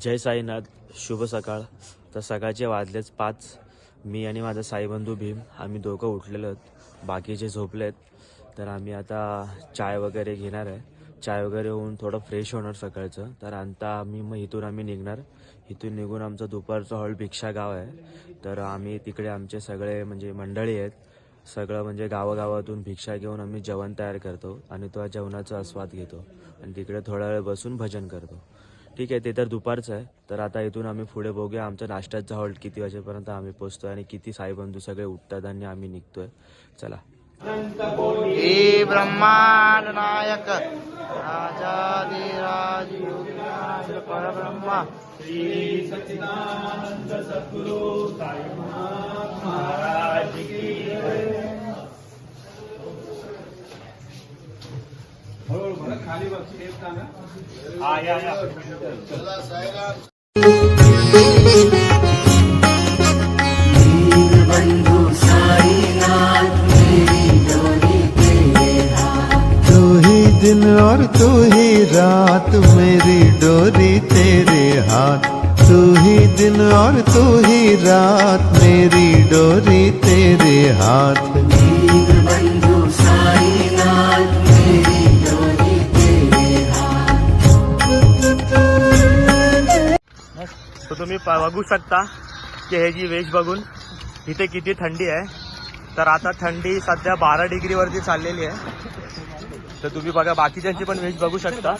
जय साईनाथ शुभ सकाळ. तर सकाळचे वाजलेच पाच. मी आणि माझा साईबंधू भीम आम्ही दोघं उठलेलो आहेत. बाकीचे झोपले आहेत तर आम्ही आता चाय वगैरे घेणार आहे. चाय वगैरे होऊन थोडं फ्रेश होणार सकाळचं. तर आता आम्ही मग इथून आम्ही निघणार. इथून निघून आमचं दुपारचं हॉल भिक्षा गाव आहे. तर आम्ही तिकडे आमचे सगळे म्हणजे मंडळी आहेत. सगळं म्हणजे गावागावातून भिक्षा घेऊन आम्ही जेवण तयार करतो आणि तो जेवणाचा आस्वाद घेतो. आणि तिकडे थोडा वेळ बसून भजन करतो. ठीक आहे ते तर दुपारचं आहे. तर आता इथून आम्ही पुढे बघूया आमचा नाश्त्याचा हॉल्ट किती वाजेपर्यंत आम्ही पोचतोय आणि किती साईबंधू सगळे उठतात आणि आम्ही निघतोय. चला. हे ब्रह्मांड नायक राजाधिराज योगीनाथ परब्रह्मा। तू ही दिन और तू ही रात मेरी डोरी तेरे हाथ। तू ही दिन और तू ही रात मेरी डोरी तेरे हाथ। तुम्ही प- बघू शकता की हे जी वेज बघून इथे किती थंडी आहे. तर आता थंडी सध्या बारा डिग्रीवरती चाललेली आहे. तर तुम्ही बघा बाकीच्यांची पण वेज बघू शकता.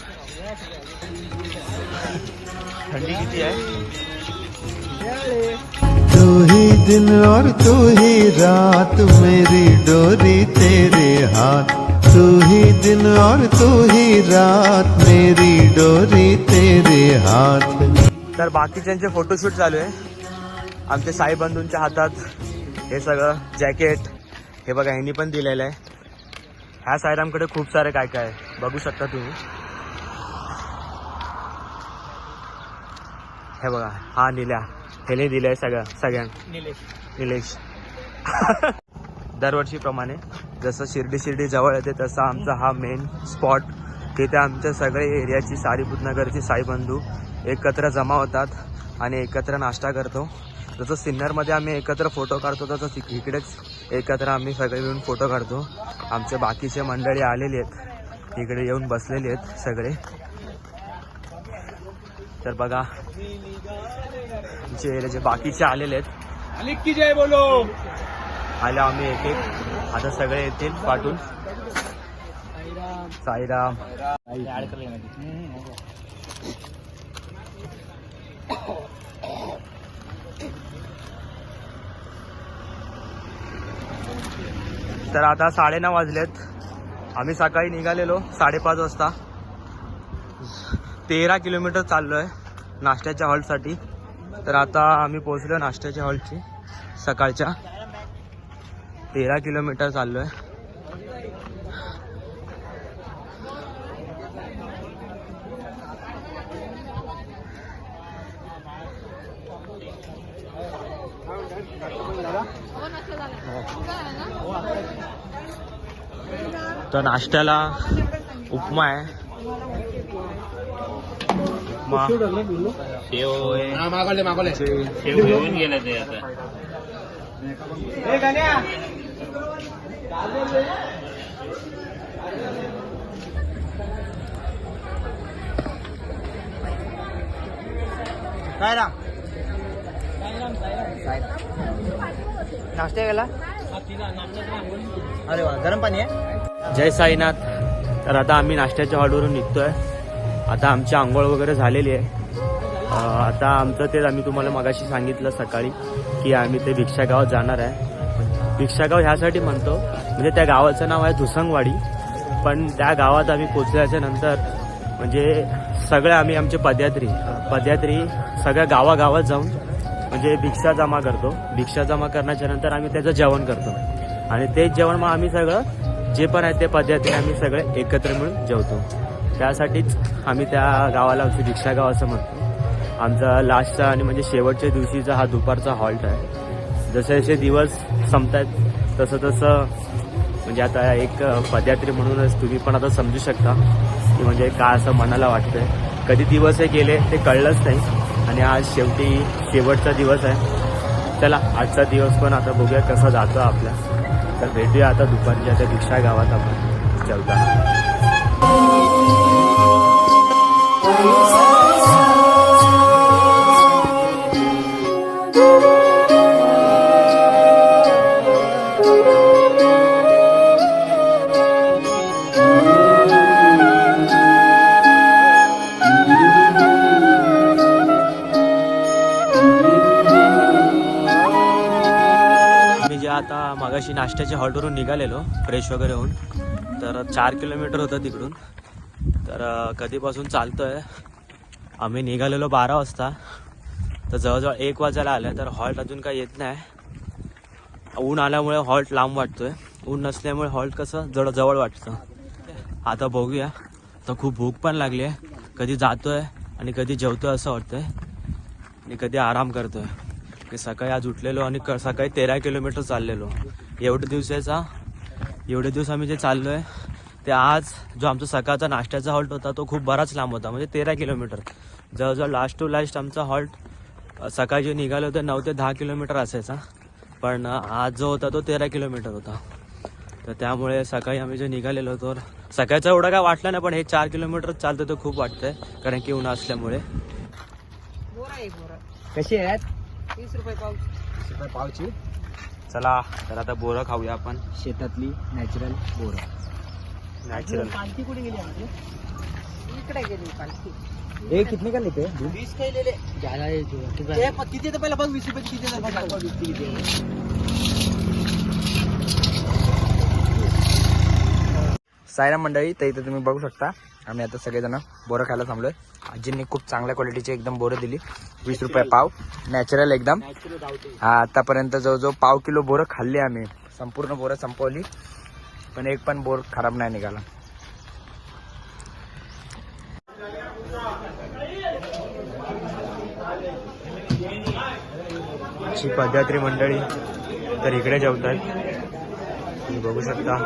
थंडी किती आहे. तू ही दिन और तू ही रात मेरी डोरी तेरे हाथ। तू ही दिन और तू ही रात मेरी डोरी तेरे हाथ। तर बाकीच्यांचे फोटोशूट चालू आहे. आमच्या साईबंधूंच्या हातात हे सगळं जॅकेट हे बघा ह्यांनी पण दिलेलं आहे. ह्या साईरामकडे खूप सारे काय काय आहे. बघू शकता तुम्ही. हे बघा हा निल्या. ह्याने दिलंय सगळं सगळ्यां निलेश. दरवर्षीप्रमाणे जसं शिर्डी शिर्डी जवळ येते तसं आमचा हा मेन स्पॉट तिथे आमच्या सगळे एरियाची सारीपुतनगरची साईबंधू एकत्र जमा होतात आणि एकत्र नाश्ता करतो. जसं सिन्नरमध्ये आम्ही एकत्र फोटो काढतो तसं इक- इकडेच एकत्र आम्ही सगळे मिळून फोटो काढतो. आमचे बाकीचे मंडळी आलेली आहेत. इकडे येऊन बसलेली आहेत सगळे. तर बघा आमचे एरियाचे बाकीचे आलेले आहेत. आले आम्ही एक एक. आता सगळे येतील पाठून. साईराम. तर आता साडेनऊ वाजलेत. आम्ही सकाळी निघालेलो साडेपाच वाजता. तेरा किलोमीटर चाललो आहे नाश्त्याच्या हॉलसाठी. तर आता आम्ही पोहोचलो नाश्त्याच्या हॉलची सकाळच्या. तेरा किलोमीटर चाललो आहे तर नाश्त्याला उपमा आहे. उपमा. शेव मागवले मागवले. शेव घेऊन गेले ते आता. काय राम? नाश्ता केला? अरे वा गरम पाणी आहे? जय साईनाथ. तर आता आम्ही नाश्त्याच्या हॉलवरून निघतोय. आता आमची आंघोळ वगैरे झालेली आहे. आता आमचं तेच आम्ही तुम्हाला मगाशी सांगितलं सकाळी की आम्ही ते भिक्षागावात जाणार आहे. भिक्षागाव ह्यासाठी म्हणतो म्हणजे त्या गावाचं नाव आहे धुसंगवाडी. पण त्या गावात आम्ही पोचल्याच्या नंतर म्हणजे सगळे आम्ही आमचे पदयात्री पदयात्री सगळ्या गावागावात जाऊन म्हणजे भिक्षा जमा करतो. भिक्षा जमा करण्याच्या नंतर आम्ही त्याचं जेवण करतो. आणि तेच जेवण मग आम्ही सगळं जे पण आहे ते पदयात्री आम्ही सगळे एकत्र मिळून जेवतो. त्यासाठीच आम्ही त्या गावाला आमची भिक्षा गाव असं म्हणतो. आमचा लास्टचा आणि म्हणजे शेवटच्या दिवशीचा हा दुपारचा हॉल्ट आहे. जसे जसे दिवस संपत आहेत तसं तसं म्हणजे म्हणजे आता एक पदयात्री म्हणूनच तुम्ही पण आता समजू शकता. की म्हणजे काय असं मनाला वाटतंय. कधी दिवस हे गेले ते कळलंच नाही. आणि आज शेवटी शेवटचा दिवस आहे. चला आजचा दिवस पण आता बघूया कसा जातो आपला. तर भेटूया आता दुपारच्या त्या दीक्षा गावात आपण. जेवताना. मागाशी नाश्त्याच्या हॉल्टवरून निघालेलो फ्रेश वगैरे होऊन. तर चार किलोमीटर होतं तिकडून. तर कधीपासून कधीपासून चालतोय. आम्ही निघालेलो बारा वाजता. तर जवळजवळ एक वाजायला आलं तर हॉल्ट अजून काही येत नाही. ऊन आल्यामुळे हॉल्ट लांब वाटतोय. ऊन नसल्यामुळे हॉल्ट कसं जड जवळ वाटतं. आता बघूया. तर खूप भूक पण लागली आहे कधी जातोय आणि कधी जेवतोय असं वाटतंय. आणि कधी आराम करतोय. की सकाळी आज उठलेलो आणि क- सकाळी तेरा किलोमीटर चाललेलो. एवढ्या दिवसाचा एवढे दिवस आम्ही जे चाललोय ते आज जो आमचा सकाळचा नाश्त्याचा हॉल्ट होता तो खूप बराच लांब होता म्हणजे तेरा किलोमीटर. जवळजवळ लास्ट टू लास्ट आमचा हॉल्ट सकाळी जे निघालो होते नऊ ते दहा किलोमीटर असायचा. पण आज जो होता तो तेरा किलोमीटर होता. तर त्यामुळे सकाळी आम्ही जे निघालेलो होतो सकाळचा एवढा काय वाटलं नाही पण हे चार किलोमीटर चालतं तर खूप वाटतंय कारण की ऊन असल्यामुळे. बोरा आहे बोरा. कशी आहेत तीस रुपये पाव रुपये पावची? चला तर आता बोरं खाऊया आपण. शेतातली नॅचरल बोर. नॅचरल पालखी कुठे गेली आमची? इकडे गेली पालखी. हे कितने का लेते हैं? वीस पहिला बघ वीस रुपये किती बघ. सायरा मंडळी तर इथे तुम्ही बघू शकता. आम्ही आता सगळेजण बोरं खायला थांबलोय. आजींनी खूप चांगल्या क्वालिटीची एकदम बोरं दिली. वीस रुपये पाव. नॅचरल एकदम. हा आतापर्यंत जवळजवळ पाव किलो बोरं खाल्ली आम्ही. संपूर्ण बोरं संपवली. पण एक पण बोर खराब नाही निघाला. पदयात्री मंडळी तर इकडे जेवतात तुम्ही बघू शकता.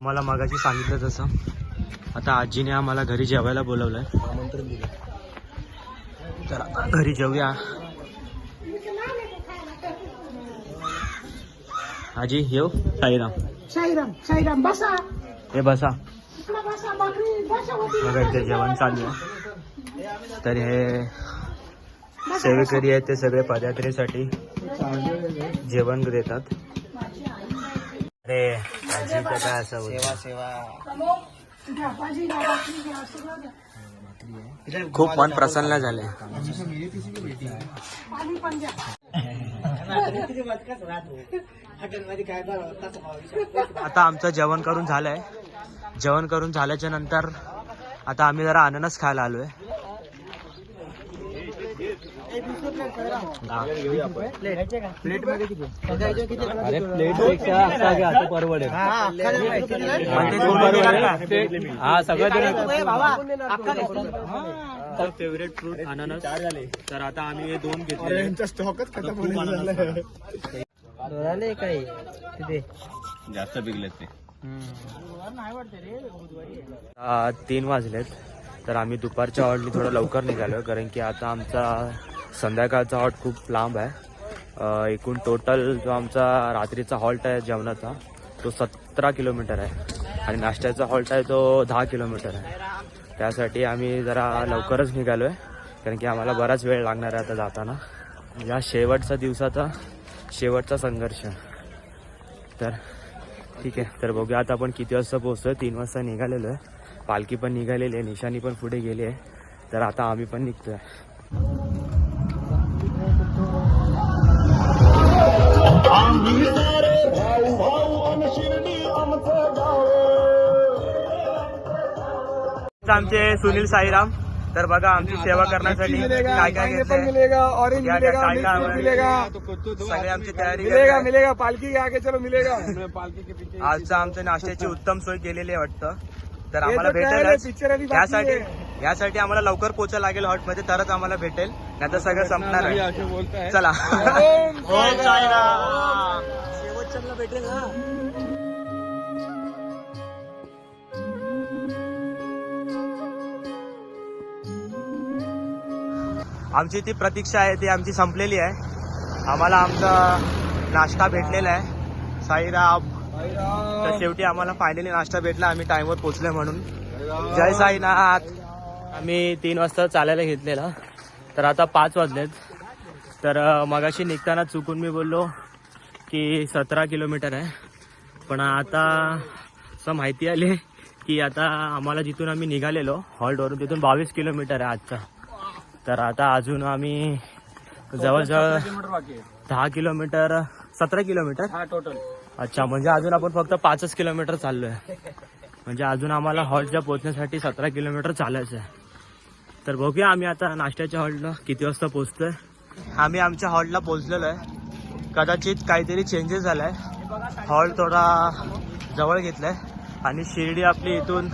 मला मागाशी सांगितलं तसं. आता आजीने आम्हाला घरी जेवायला बोलवलंय. आमंत्रण दिलं. तर आता घरी जेवूया आजी येऊ? साईराम साईराम साईराम बसा. हे बसा. इथे जेवण चालू आहे. तर हे सेवेकरी आहेत ते सगळे पदयात्रेसाठी. जेवण देतात. अरे आजीचं काय असं होतं? सेवा खूप मन प्रसन्न झाले आता आमचं जेवण करून झालंय. जेवण करून झाल्याच्यानंतर आता आम्ही जरा अननस खायला आलोय. प्लेटमध्ये किती अरे प्लेट ते दोन देणार का? हा सगळं फेवरेट फ्रूट अननस तर आता आम्ही हे दोन घेतले. स्टॉकच काय तिथे. आ, तीन वाजलेत. तर आम्ही दुपारच्या हॉल्टनी थोडं लवकर निघालो कारण की आता आमचा संध्याकाळचा हॉट खूप लांब आहे. एकूण टोटल जो आमचा रात्रीचा हॉल्ट आहे जेवणाचा तो सतरा किलोमीटर आहे. आणि नाश्त्याचा हॉल्ट आहे तो दहा किलोमीटर आहे. त्यासाठी आम्ही जरा लवकरच निघालो आहे कारण की आम्हाला बराच वेळ लागणार आहे आता जाताना. या शेवटचा दिवसाचा शेवटचा संघर्ष. तर ठीक आहे तर बघूया आता आपण किती वाजता पोहोचतोय तीन वाजता निघालेलो आहे. पालखी पण निघालेली आहे निशाणी पण पुढे गेली आहे. तर आता आम्ही पण निघतोय आमचे सुनील साईराम तर बघा आमची सेवा करण्यासाठी काय काय मिलेगा ऑरेंज क्या- मिलेगा काय- मिल्क काय- फ्रूट मिलेगा? सगळे आमची तयारी मिलेगा करताय. मिलेगा पालकी के आगे चलो मिलेगा. आजचं आमच्या नाश्त्याची उत्तम सोय केलेली आहे वाटतं. तर आम्हाला भेटेल यासाठी. यासाठी आम्हाला लवकर पोचायला लागेल हॉटमध्ये तरच आम्हाला भेटेल. नाही तर सगळं संपणार आहे. चला. भेटेल आमची ती प्रतीक्षा आहे ती आमची संपलेली आहे. आम्हाला आमचा नाश्ता भेटलेला आहे. साईराम. तर शेवटी आम्हाला फायनली नाश्ता भेटला. आम्ही टाइमवर पोहोचलोय म्हणून. जय साईनाथ. आम्ही तीन वाजता चालायला घेतलेला. तर आता पाच वाजलेत. तर मगाशी निघताना चुकून मी बोललो की सतरा किलोमीटर आहे. पण आता असं माहिती आली की आता आम्हाला जिथून आम्ही निघालेलो हॉल्टवरून तिथून बावीस किलोमीटर आहे आजचा. तर आता अजून आम्ही जवळजवळ दहा किलोमीटर सतरा किलोमीटर? हा टोटल अच्छा म्हणजे अजून आपण फक्त पाचच किलोमीटर चाललोय. म्हणजे अजून आम्हाला हॉल्टच्या पोहोचण्यासाठी सतरा किलोमीटर चालायचं आहे तर बघूया आम्ही आता नाश्त्याच्या हॉल्टला किती वाजता पोहोचतोय. आम्ही आमच्या हॉल्टला पोहोचलेलो आहे. कदाचित काहीतरी चेंजेस झालाय. हॉल थोडा जवळ घेतलाय. आणि शिर्डी आपली इथून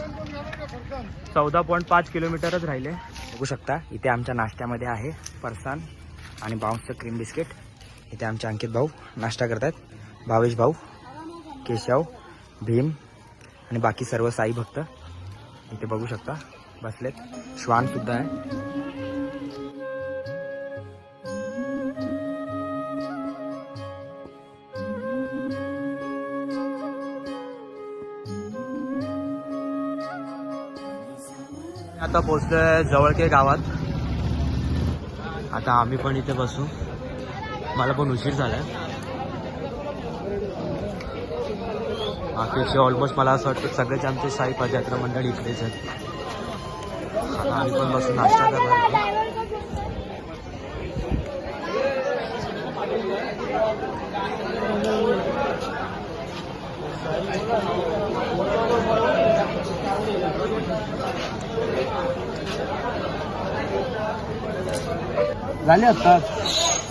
चौदा पॉईंट पाच किलोमीटरच राहिले. बघू शकता इथे आमच्या नाश्त्यामध्ये आहे पर्सन आणि बाउन्सचं क्रीम बिस्किट इथे आमचे अंकित भाऊ नाश्ता करतात भावेश भाऊ केशव भीम आणि बाकी सर्व साई भक्त इथे बघू शकता. बसलेत. श्वान सुद्धा आहे. आता पोचलोय जवळके गावात. आता आम्ही पण इथे बसू. मला पण उशीर झालाय. बाकीचे ऑलमोस्ट मला असं वाटतं सगळेच आमचे साई पदयात्रा मंडळ इकडेच आहेत. आम्ही पण बसून नाश्ता करणार झाले असतात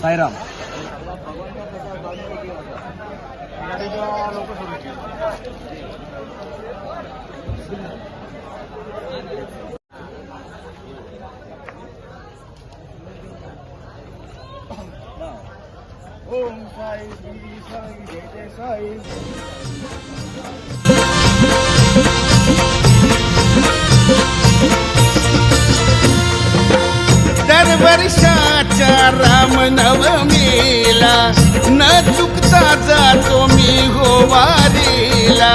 साईराम. ओम साई साई जय जय साई दर वर्षाच्या रामनवमीला न चुकता जातो मी हो वारीला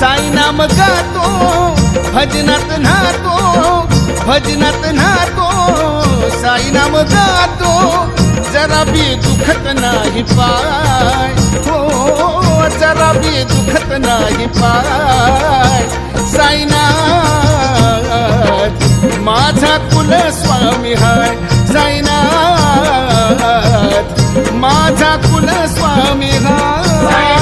साईनाम गातो भजनात नातो भजनात नातो साईनाम गातो जरा बी दुखत नाही पाय. हो जरा बी दुखत नाही पाय. माझा स्वामी हाय साईनाथ. माझा कुल स्वामी हाय.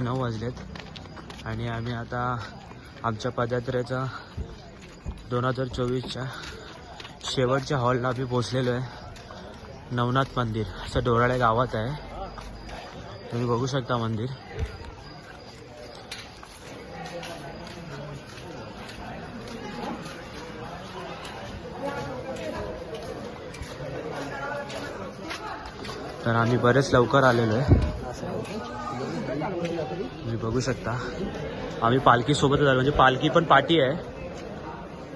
नऊ वाजलेत आणि आम्ही आता आमच्या पदयात्रेचा दोन हजार चोवीसच्या शेवटच्या हॉलला आम्ही पोचलेलो आहे. नवनाथ मंदिर असं डोराळे गावात आहे. तुम्ही बघू शकता मंदिर. तर आम्ही बरेच लवकर आलेलो आहे. तुम्ही बघू शकता. आम्ही पालखीसोबतच आलो म्हणजे पालखी पण पाठी आहे.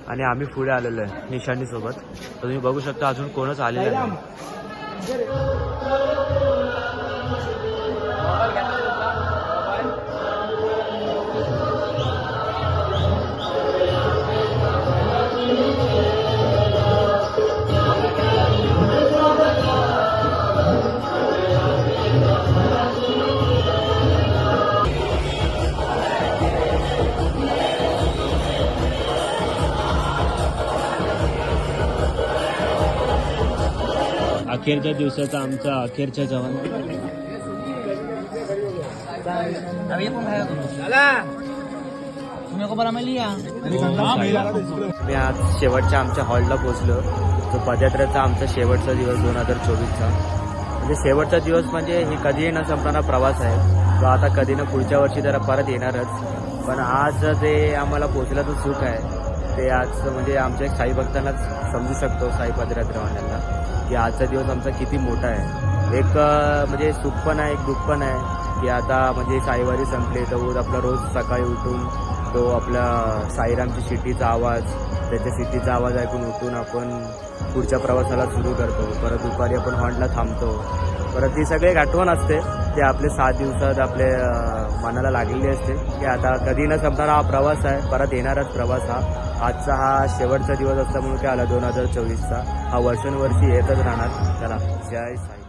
आणि आम्ही पुढे आलेलो आहे निशाणीसोबत. तर तुम्ही बघू शकता अजून कोणच आलेलं नाही. अखेरच्या दिवसाचा आमचा अखेरच्या जवान. मी आज शेवटच्या आमच्या हॉलला पोचलो तो पदयात्रेचा आमचा शेवटचा दिवस दोन हजार चोवीसचा. म्हणजे शेवटचा दिवस म्हणजे हे कधीही न संपणारा प्रवास आहे. तो आता कधी ना पुढच्या वर्षी जरा परत येणारच. पण आज ते आम्हाला पोचल्याचं सुख आहे ते आज म्हणजे आमच्या साई भक्तांनाच समजू शकतो साई पदयात्रेवाल्यांना. की आजचा दिवस आमचा किती मोठा आहे. एक म्हणजे सुख पण आहे एक दुःख पण आहे की आता म्हणजे साईवारी संपले तर रोज आपला रोज सकाळी उठून तो आपला साईरामची सिटीचा आवाज त्याच्या सिटीचा आवाज ऐकून उठून आपण पुढच्या प्रवासाला सुरू करतो. परत दुपारी आपण हॉर्नला थांबतो. परत ती सगळी एक आठवण असते. ते आपले सात दिवसात आपले मनाला लागलेली असते. की आता कधी न संपणारा हा प्रवास आहे. परत येणाराच प्रवास हा. आजचा हा शेवटचा दिवस असल्यामुळे काय आला दोन हजार चोवीसचा. हा वर्षानुवर्षी येतच राहणार. चला जय साई.